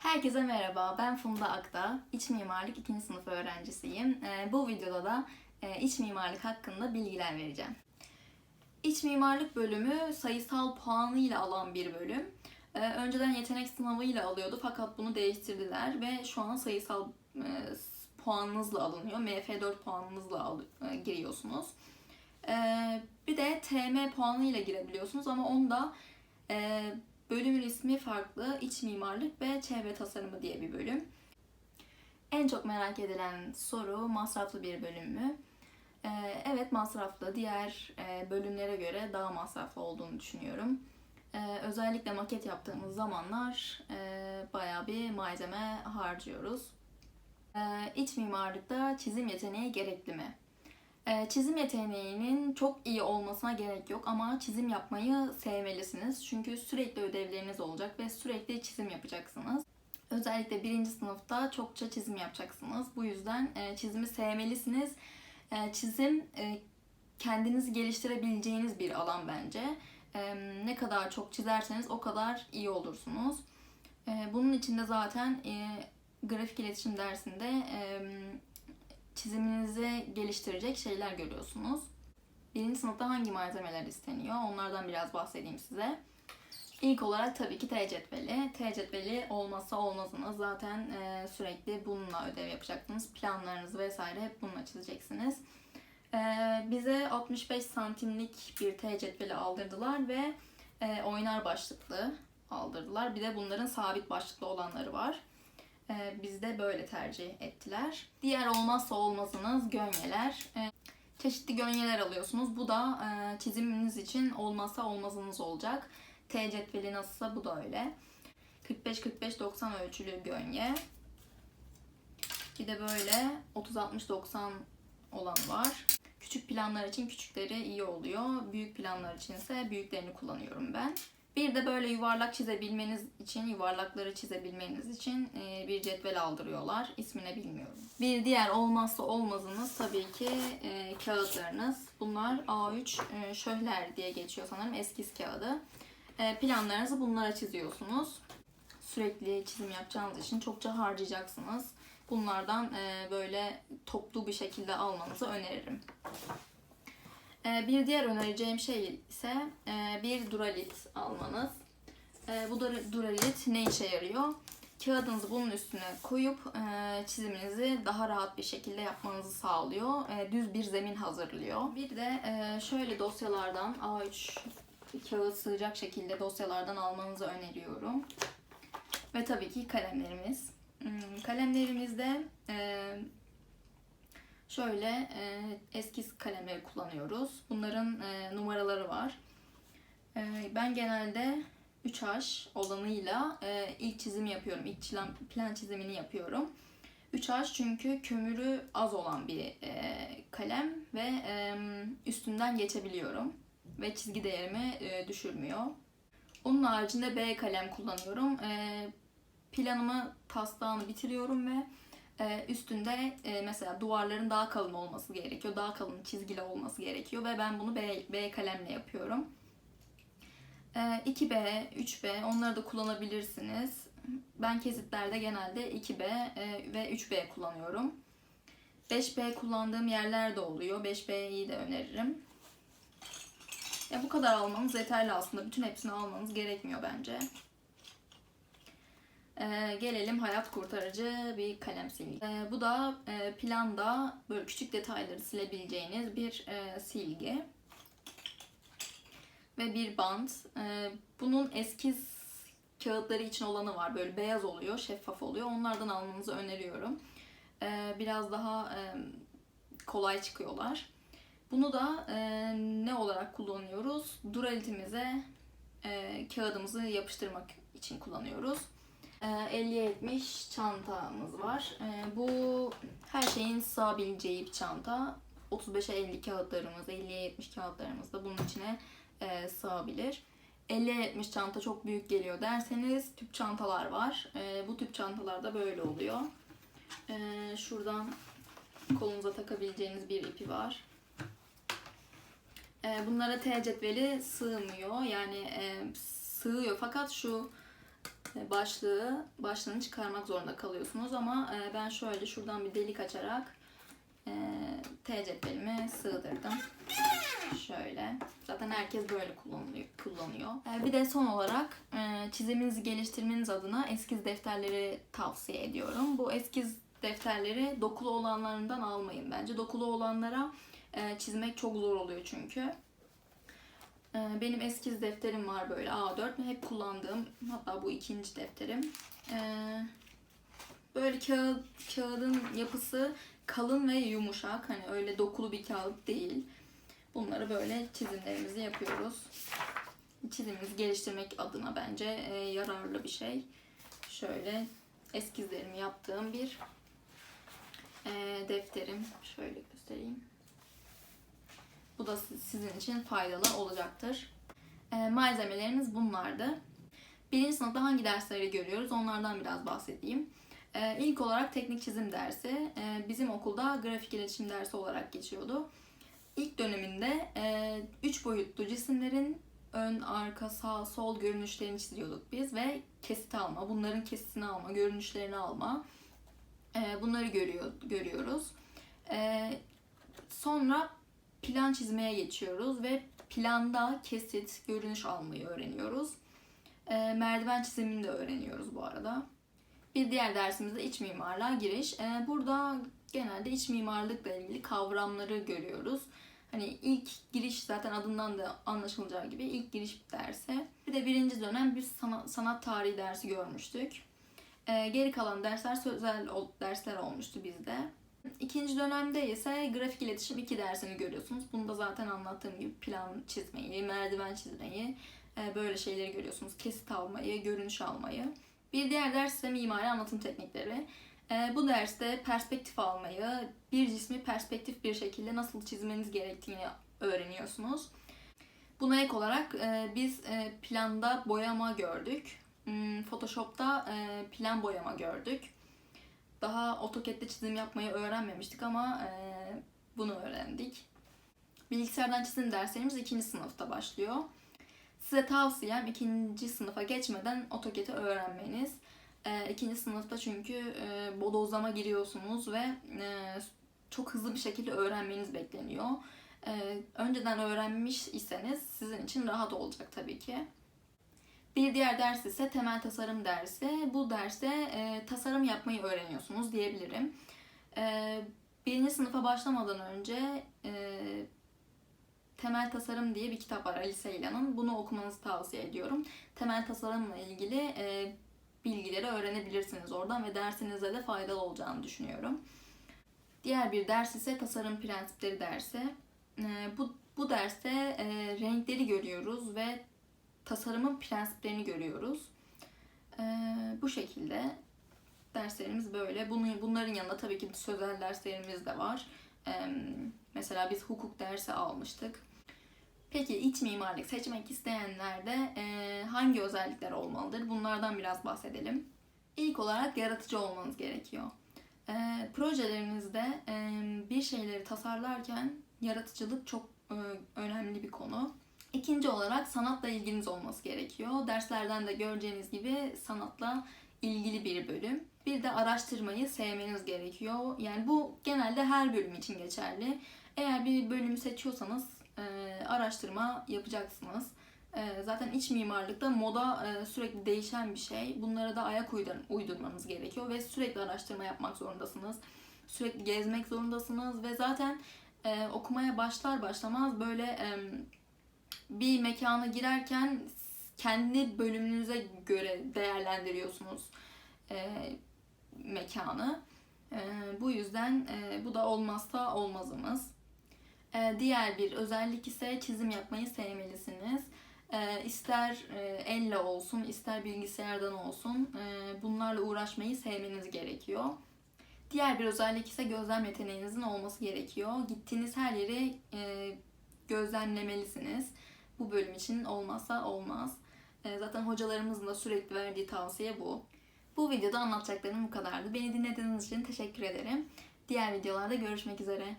Herkese merhaba, ben Funda Akta. İç mimarlık 2. sınıf öğrencisiyim. Ee, bu videoda da e, iç mimarlık hakkında bilgiler vereceğim. İç mimarlık bölümü sayısal puanıyla alan bir bölüm. Ee, önceden yetenek sınavıyla alıyordu fakat bunu değiştirdiler ve şu an sayısal e, puanınızla alınıyor. MF4 puanınızla e, giriyorsunuz. Ee, bir de TM puanıyla girebiliyorsunuz ama onda Bölümün ismi farklı. İç mimarlık ve çevre tasarımı diye bir bölüm. En çok merak edilen soru masraflı bir bölüm mü? Ee, evet masraflı. Diğer e, bölümlere göre daha masraflı olduğunu düşünüyorum. Ee, özellikle maket yaptığımız zamanlar e, bayağı bir malzeme harcıyoruz. Ee, iç mimarlıkta çizim yeteneği gerekli mi? Ee, Çizim yeteneğinin çok iyi olmasına gerek yok ama çizim yapmayı sevmelisiniz. Çünkü sürekli ödevleriniz olacak ve sürekli çizim yapacaksınız. Özellikle birinci sınıfta çokça çizim yapacaksınız. Bu yüzden e, çizimi sevmelisiniz. E, Çizim e, kendinizi geliştirebileceğiniz bir alan bence. Ne kadar çok çizerseniz o kadar iyi olursunuz. Bunun için de zaten grafik iletişim dersinde çiziminizi geliştirecek şeyler görüyorsunuz. Birinci sınıfta hangi malzemeler isteniyor? Onlardan biraz bahsedeyim size. İlk olarak tabii ki T cetveli. T cetveli olmazsa olmazınız. Zaten e, sürekli bununla ödev yapacaksınız. Planlarınızı vesaire hep bununla çizeceksiniz. E, bize 65 santimlik bir T cetveli aldırdılar ve e, oynar başlıklı aldırdılar. Bir de bunların sabit başlıklı olanları var. Ee, bizde böyle tercih ettiler. Diğer olmazsa olmazınız gönyeler. Ee, çeşitli gönyeler alıyorsunuz. Bu da e, çiziminiz için olmazsa olmazınız olacak. T cetveli nasılsa bu da öyle. 45-45-90 ölçülü gönye. Bir de böyle 30-60-90 olan var. Küçük planlar için küçükleri iyi oluyor. Büyük planlar için ise büyüklerini kullanıyorum ben. Bir de böyle yuvarlak çizebilmeniz için, yuvarlakları çizebilmeniz için e, bir cetvel aldırıyorlar. İsmini bilmiyorum. Bir diğer olmazsa olmazınız tabii ki e, kağıtlarınız. Bunlar A3 e, şöhler diye geçiyor sanırım eskiz kağıdı. Planlarınızı bunlara çiziyorsunuz. Sürekli çizim yapacağınız için çokça harcayacaksınız. Bunlardan böyle toplu bir şekilde almanızı öneririm. Ee, Bir diğer önereceğim şey ise e, bir duralit almanız. Ee, Bu dur- duralit ne işe yarıyor? Kağıdınızı bunun üstüne koyup e, çiziminizi daha rahat bir şekilde yapmanızı sağlıyor. E, Düz bir zemin hazırlıyor. Bir de e, şöyle dosyalardan A3 kağıt sığacak şekilde dosyalardan almanızı öneriyorum. Ve tabii ki kalemlerimiz. Hmm, Kalemlerimizde e, Şöyle e, eskiz kalemleri kullanıyoruz. Bunların e, numaraları var. E, ben genelde 3H olanıyla e, ilk çizim yapıyorum. İlk plan, plan çizimini yapıyorum. 3H çünkü kömürü az olan bir e, kalem ve e, üstünden geçebiliyorum. Ve çizgi değerimi e, düşürmüyor. Onun haricinde B kalem kullanıyorum. E, planımı, taslağını bitiriyorum ve ee, üstünde e, mesela duvarların daha kalın olması gerekiyor. Daha kalın çizgili olması gerekiyor ve ben bunu B, B kalemle yapıyorum. Ee, 2B, 3B onları da kullanabilirsiniz. Ben kesitlerde genelde 2B e, ve 3B kullanıyorum. 5B kullandığım yerler de oluyor. 5B'yi de öneririm. Ya bu kadar almanız yeterli aslında. Bütün hepsini almanız gerekmiyor bence. Ee, gelelim hayat kurtarıcı bir kalem silgi. Ee, bu da e, planda böyle küçük detayları silebileceğiniz bir e, silgi. Ve bir bant. Ee, bunun eskiz kağıtları için olanı var. Böyle beyaz oluyor, şeffaf oluyor. Onlardan almanızı öneriyorum. Ee, biraz daha e, kolay çıkıyorlar. Bunu da e, ne olarak kullanıyoruz? Duralitimize e, kağıdımızı yapıştırmak için kullanıyoruz. 50-70 çantamız var. Ee, Bu her şeyin sığabileceği bir çanta. 35'e 50 kağıtlarımız, 50'ye 70 kağıtlarımız da bunun içine e, sığabilir. 50'ye 70 çanta çok büyük geliyor derseniz tüp çantalar var. E, Bu tüp çantalar da böyle oluyor. E, Şuradan kolunuza takabileceğiniz bir ipi var. E, Bunlara T cetveli sığmıyor. Yani e, sığıyor fakat şu e, başlığı başlığını çıkarmak zorunda kalıyorsunuz ama e, ben şöyle şuradan bir delik açarak e, T cetvelimi sığdırdım. Şöyle. Zaten herkes böyle kullanıyor. E, Bir de son olarak e, çiziminizi geliştirmeniz adına eskiz defterleri tavsiye ediyorum. Bu eskiz defterleri dokulu olanlarından almayın bence. Dokulu olanlara e, çizmek çok zor oluyor çünkü. E, Benim eskiz defterim var böyle A4 hep kullandığım hatta bu ikinci defterim. E, Böyle kağıt, kağıdın yapısı kalın ve yumuşak. Hani öyle dokulu bir kağıt değil. Bunları böyle çizimlerimizi yapıyoruz. Çizimimizi geliştirmek adına bence e, yararlı bir şey. Şöyle eskizlerimi yaptığım bir e, defterim. Şöyle göstereyim. Bu da siz- sizin için faydalı olacaktır. E, malzemelerimiz bunlardı. Birinci sınıfta hangi dersleri görüyoruz onlardan biraz bahsedeyim. Ee, ilk olarak teknik çizim dersi e, bizim okulda grafik iletişim dersi olarak geçiyordu. İlk döneminde 3 boyutlu cisimlerin ön, arka, sağ, sol görünüşlerini çiziyorduk biz ve kesit alma, bunların kesitini alma, görünüşlerini alma e, bunları görüyor, görüyoruz. E, sonra plan çizmeye geçiyoruz ve planda kesit, görünüş almayı öğreniyoruz. E, merdiven çizimini de öğreniyoruz bu arada. Bir diğer dersimiz de iç mimarlığa giriş. Ee, burada genelde iç mimarlıkla ilgili kavramları görüyoruz. Hani ilk giriş zaten adından da anlaşılacağı gibi ilk giriş dersi. Bir de birinci dönem bir sanat, sanat tarihi dersi görmüştük. Ee, geri kalan dersler sözel dersler olmuştu bizde. İkinci dönemde ise grafik iletişim 2 dersini görüyorsunuz. Bunu da zaten anlattığım gibi plan çizmeyi, merdiven çizmeyi, e, böyle şeyleri görüyorsunuz. Kesit almayı, görünüş almayı. Bir diğer ders ise mimari anlatım teknikleri. Ee, bu derste perspektif almayı, bir cismi perspektif bir şekilde nasıl çizmeniz gerektiğini öğreniyorsunuz. Buna ek olarak e, biz e, planda boyama gördük. Hmm, Photoshop'ta e, plan boyama gördük. Daha AutoCAD'de çizim yapmayı öğrenmemiştik ama e, bunu öğrendik. Bilgisayardan çizim derslerimiz ikinci sınıfta başlıyor. Size tavsiyem ikinci sınıfa geçmeden AutoCAD'i öğrenmeniz. Ee, ikinci sınıfta çünkü e, bodozlama giriyorsunuz ve e, çok hızlı bir şekilde öğrenmeniz bekleniyor. E, önceden öğrenmiş iseniz sizin için rahat olacak tabii ki. Bir diğer ders ise temel tasarım dersi. Bu derste e, tasarım yapmayı öğreniyorsunuz diyebilirim. E, birinci sınıfa başlamadan önce e, Temel Tasarım diye bir kitap var Ali Seylan'ın. Bunu okumanızı tavsiye ediyorum. Temel tasarımla ilgili e, bilgileri öğrenebilirsiniz oradan ve dersinizde de faydalı olacağını düşünüyorum. Diğer bir ders ise tasarım prensipleri dersi. E, bu, bu derste e, renkleri görüyoruz ve tasarımın prensiplerini görüyoruz. E, bu şekilde derslerimiz böyle. Bunun, bunların yanında tabii ki sözel derslerimiz de var. E, mesela biz hukuk dersi almıştık. Peki iç mimarlık seçmek isteyenlerde e, hangi özellikler olmalıdır? Bunlardan biraz bahsedelim. İlk olarak yaratıcı olmanız gerekiyor. E, projelerinizde e, bir şeyleri tasarlarken yaratıcılık çok e, önemli bir konu. İkinci olarak sanatla ilginiz olması gerekiyor. Derslerden de göreceğiniz gibi sanatla ilgili bir bölüm. Bir de araştırmayı sevmeniz gerekiyor. Yani bu genelde her bölüm için geçerli. Eğer bir bölümü seçiyorsanız e, araştırma yapacaksınız. E, zaten iç mimarlıkta moda e, sürekli değişen bir şey. Bunlara da ayak uydur- uydurmanız gerekiyor ve sürekli araştırma yapmak zorundasınız. Sürekli gezmek zorundasınız ve zaten e, okumaya başlar başlamaz böyle e, bir mekana girerken kendi bölümünüze göre değerlendiriyorsunuz e, mekanı. E, bu yüzden e, bu da olmazsa olmazımız. E, diğer bir özellik ise çizim yapmayı sevmelisiniz. E, ister e, elle olsun, ister bilgisayardan olsun e, bunlarla uğraşmayı sevmeniz gerekiyor. Diğer bir özellik ise gözlem yeteneğinizin olması gerekiyor. Gittiğiniz her yeri e, gözlemlemelisiniz. Bu bölüm için olmazsa olmaz. E, zaten hocalarımızın da sürekli verdiği tavsiye bu. Bu videoda anlatacaklarım bu kadardı. Beni dinlediğiniz için teşekkür ederim. Diğer videolarda görüşmek üzere.